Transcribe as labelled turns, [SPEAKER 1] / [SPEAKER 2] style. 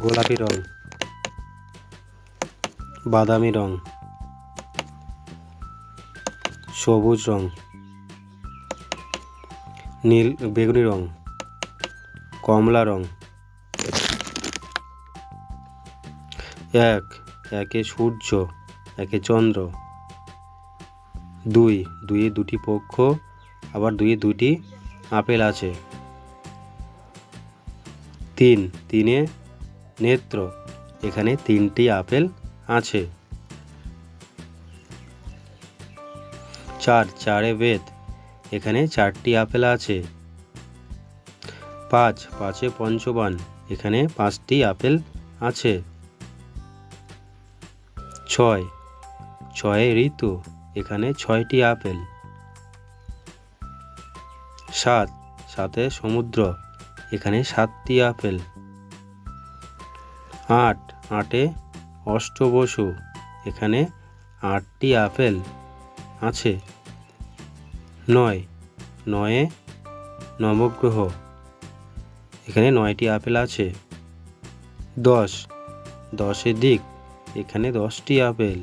[SPEAKER 1] গোলাপি রং। বাদামি রং। সবুজ রং। নীল বেগুনি রং। কমলা রং। এক, একে সূর্য, একে চন্দ্র। দুই দুইয়ে দুটি পক্ষ, আবার দুইয়ে দুটি আপেল আছে। তিন, তিনে নেত্র। এখানে তিনটি আপেল আছে। চার, চারে বেদ এখানে চারটি আপেল আছে। পাঁচ, পাঁচে পঞ্চবান। এখানে পাঁচটি আপেল আছে। ছয়, ছয়ে ঋতু। এখানে ছয়টি আপেল। সাত, সাতে সমুদ্র। এখানে সাতটি আপেল। আট, আটে অষ্টবসু, এখানে আটটি আপেল আছে। নয়, নয়ে নবগ্রহ, এখানে নয়টি আপেল আছে। দশ দশে দিক, এখানে দশটি আপেল।